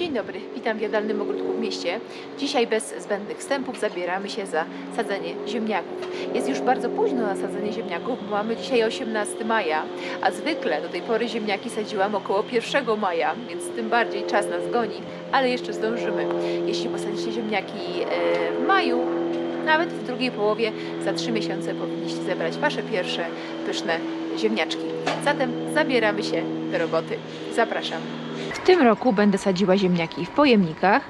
Dzień dobry, witam w jadalnym ogródku w mieście. Dzisiaj bez zbędnych wstępów zabieramy się za sadzenie ziemniaków. Jest już bardzo późno na sadzenie ziemniaków, bo mamy dzisiaj 18 maja, a zwykle do tej pory ziemniaki sadziłam około 1 maja, więc tym bardziej czas nas goni, ale jeszcze zdążymy. Jeśli posadzicie ziemniaki e, w maju, nawet w drugiej połowie, za 3 miesiące powinniście zebrać Wasze pierwsze pyszne ziemniaczki. Zatem zabieramy się do roboty. Zapraszam. W tym roku będę sadziła ziemniaki w pojemnikach.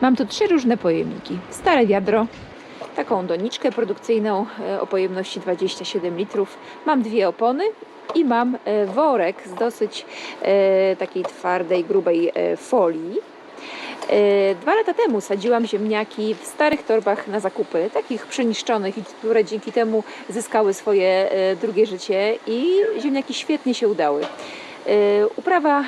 Mam tu trzy różne pojemniki. Stare wiadro, taką doniczkę produkcyjną e, o pojemności 27 litrów. Mam dwie opony i mam e, worek z dosyć e, takiej twardej, grubej folii. E, Dwa lata temu sadziłam ziemniaki w starych torbach na zakupy, takich przeniszczonych, które dzięki temu zyskały swoje e, drugie życie i ziemniaki świetnie się udały. E, Uprawa e,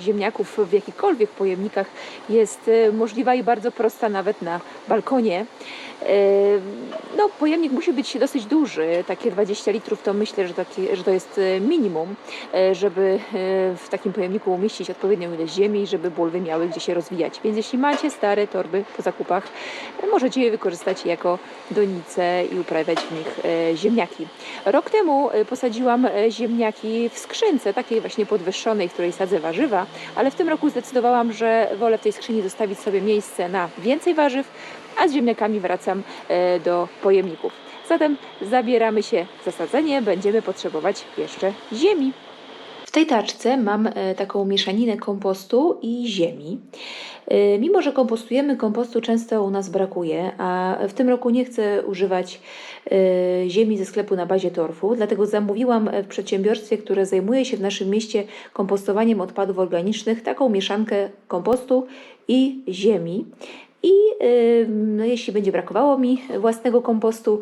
ziemniaków w jakichkolwiek pojemnikach jest e, możliwa i bardzo prosta nawet na balkonie. No, pojemnik musi być dosyć duży, takie 20 litrów to myślę, że, taki, że to jest minimum, żeby w takim pojemniku umieścić odpowiednią ilość ziemi, żeby bulwy miały gdzie się rozwijać. Więc jeśli macie stare torby po zakupach, możecie je wykorzystać jako donice i uprawiać w nich ziemniaki. Rok temu posadziłam ziemniaki w skrzynce, takiej właśnie podwyższonej, w której sadzę warzywa, ale w tym roku zdecydowałam, że wolę w tej skrzyni zostawić sobie miejsce na więcej warzyw, a z ziemniakami wracam e, do pojemników. Zatem zabieramy się za sadzenie, będziemy potrzebować jeszcze ziemi. Tej taczce mam e, taką mieszaninę kompostu i ziemi. E, Mimo, że kompostujemy, kompostu często u nas brakuje, a w tym roku nie chcę używać e, ziemi ze sklepu na bazie torfu, dlatego zamówiłam w przedsiębiorstwie, które zajmuje się w naszym mieście kompostowaniem odpadów organicznych, taką mieszankę kompostu i ziemi. I y, no, jeśli będzie brakowało mi własnego kompostu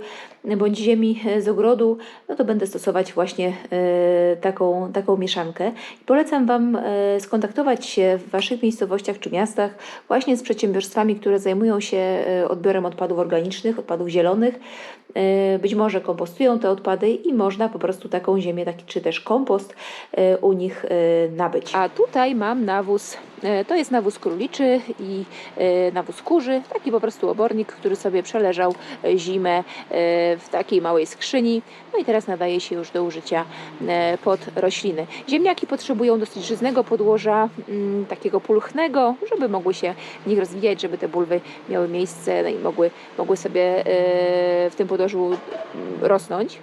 bądź ziemi z ogrodu, no to będę stosować właśnie y, taką, taką mieszankę. Polecam Wam y, skontaktować się w Waszych miejscowościach czy miastach właśnie z przedsiębiorstwami, które zajmują się y, odbiorem odpadów organicznych, odpadów zielonych. Y, Być może kompostują te odpady i można po prostu taką ziemię, taki, czy też kompost y, u nich y, nabyć. A tutaj mam nawóz, y, to jest nawóz króliczy i y, nawóz kurzy, taki po prostu obornik, który sobie przeleżał y, zimę w takiej małej skrzyni. No i teraz nadaje się już do użycia pod rośliny. Ziemniaki potrzebują dosyć żyznego podłoża, mm, takiego pulchnego, żeby mogły się w nich rozwijać, żeby te bulwy miały miejsce no i mogły, mogły sobie w tym podłożu mm, rosnąć.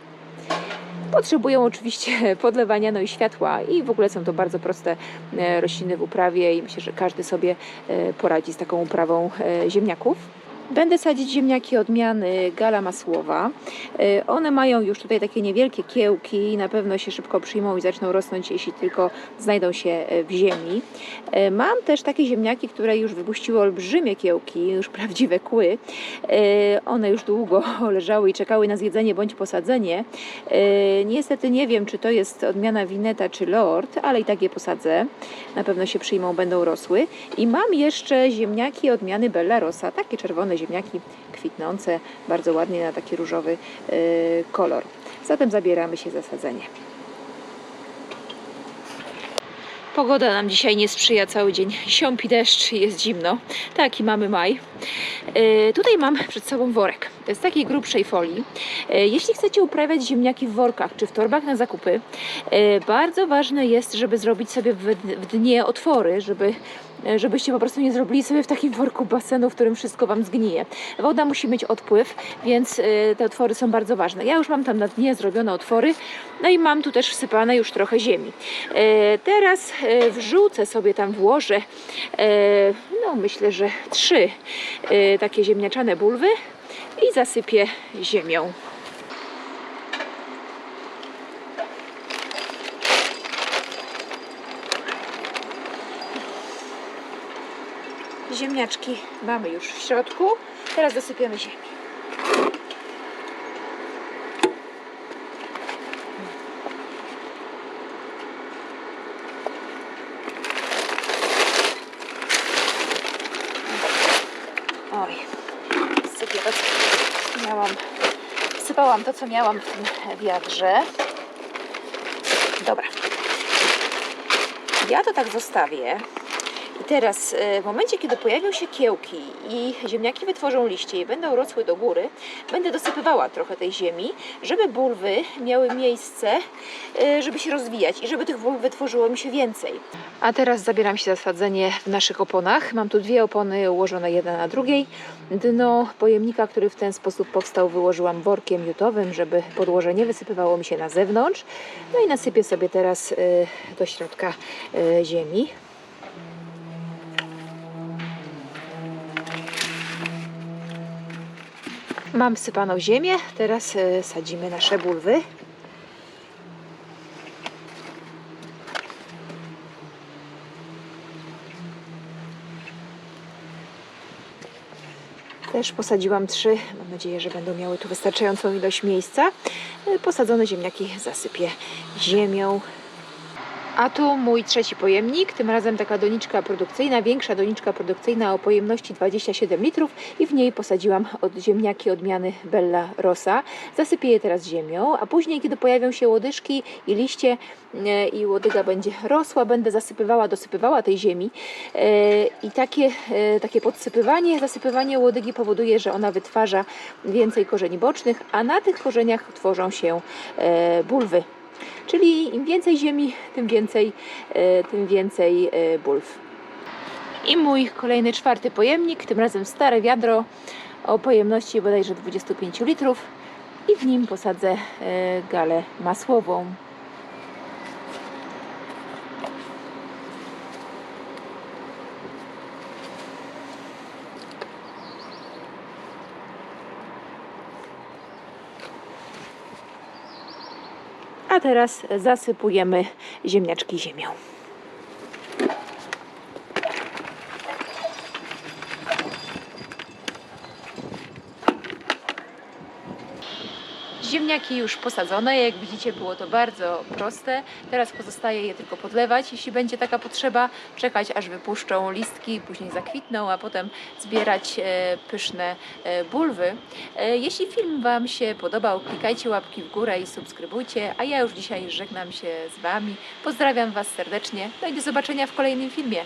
Potrzebują oczywiście podlewania, no i światła i w ogóle są to bardzo proste e, rośliny w uprawie i myślę, że każdy sobie e, poradzi z taką uprawą e, ziemniaków. Będę sadzić ziemniaki odmiany Gala Masłowa. E, One mają już tutaj takie niewielkie kiełki, na pewno się szybko przyjmą i zaczną rosnąć, jeśli tylko znajdą się e, w ziemi. E, Mam też takie ziemniaki, które już wypuściły olbrzymie kiełki, już prawdziwe kły. One już długo leżały i czekały na zjedzenie bądź posadzenie. Niestety nie wiem, czy to jest odmiana Wineta czy Lord, ale i tak je posadzę. Na pewno się przyjmą, będą rosły. I mam jeszcze ziemniaki odmiany Bella Rosa, takie czerwone ziemniaki kwitnące, bardzo ładnie na taki różowy e, kolor. Zatem zabieramy się za sadzenie. Pogoda nam dzisiaj nie sprzyja cały dzień. Siąpi deszcz jest zimno. Taki mamy maj. E, tutaj mam przed sobą worek z takiej grubszej folii. E, Jeśli chcecie uprawiać ziemniaki w workach czy w torbach na zakupy, bardzo ważne jest, żeby zrobić sobie w, dnie otwory, żeby żebyście po prostu nie zrobili sobie w takim worku basenu, w którym wszystko Wam zgnije. Woda musi mieć odpływ, więc e, te otwory są bardzo ważne. Ja już mam tam na dnie zrobione otwory, no i mam tu też wsypane już trochę ziemi. E, Teraz e, wrzucę sobie tam, włożę, e, no myślę, że trzy e, takie ziemniaczane bulwy i zasypię ziemią. Ziemniaczki mamy już w środku. Teraz dosypiemy ziemi. Oj, to, co miałam. To, co miałam w tym wiadrze. Dobra. Ja to tak zostawię. I teraz e, w momencie, kiedy pojawią się kiełki i ziemniaki wytworzą liście i będą rosły do góry, będę dosypywała trochę tej ziemi, żeby bulwy miały miejsce, e, żeby się rozwijać i żeby tych bulw wytworzyło mi się więcej. A teraz zabieram się za sadzenie w naszych oponach. Mam tu dwie opony ułożone jedna na drugiej. Dno pojemnika, który w ten sposób powstał, wyłożyłam workiem jutowym, żeby podłoże nie wysypywało mi się na zewnątrz. No i nasypię sobie teraz e, do środka ziemi. Mam wsypaną ziemię, teraz e, sadzimy nasze bulwy. Też posadziłam trzy. Mam nadzieję, że będą miały tu wystarczającą ilość miejsca. E, Posadzone ziemniaki zasypię ziemią. A tu mój trzeci pojemnik, tym razem taka doniczka produkcyjna, większa doniczka produkcyjna o pojemności 27 litrów i w niej posadziłam od ziemniaki odmiany Bella Rosa. Zasypię je teraz ziemią, a później, kiedy pojawią się łodyżki i liście e, i łodyga będzie rosła, będę zasypywała, dosypywała tej ziemi E, i takie, e, takie podsypywanie, zasypywanie łodygi powoduje, że ona wytwarza więcej korzeni bocznych, a na tych korzeniach tworzą się bulwy. Czyli im więcej ziemi, tym więcej, e, tym więcej e, bulw. I mój kolejny czwarty pojemnik, tym razem stare wiadro o pojemności bodajże 25 litrów i w nim posadzę e, galę masłową. A teraz zasypujemy ziemniaczki ziemią. Ziemniaki już posadzone, jak widzicie było to bardzo proste. Teraz pozostaje je tylko podlewać, jeśli będzie taka potrzeba, czekać aż wypuszczą listki, później zakwitną, a potem zbierać e, pyszne e, bulwy. E, jeśli film Wam się podobał, klikajcie łapki w górę i subskrybujcie, a ja już dzisiaj żegnam się z Wami. Pozdrawiam Was serdecznie, no i do zobaczenia w kolejnym filmie.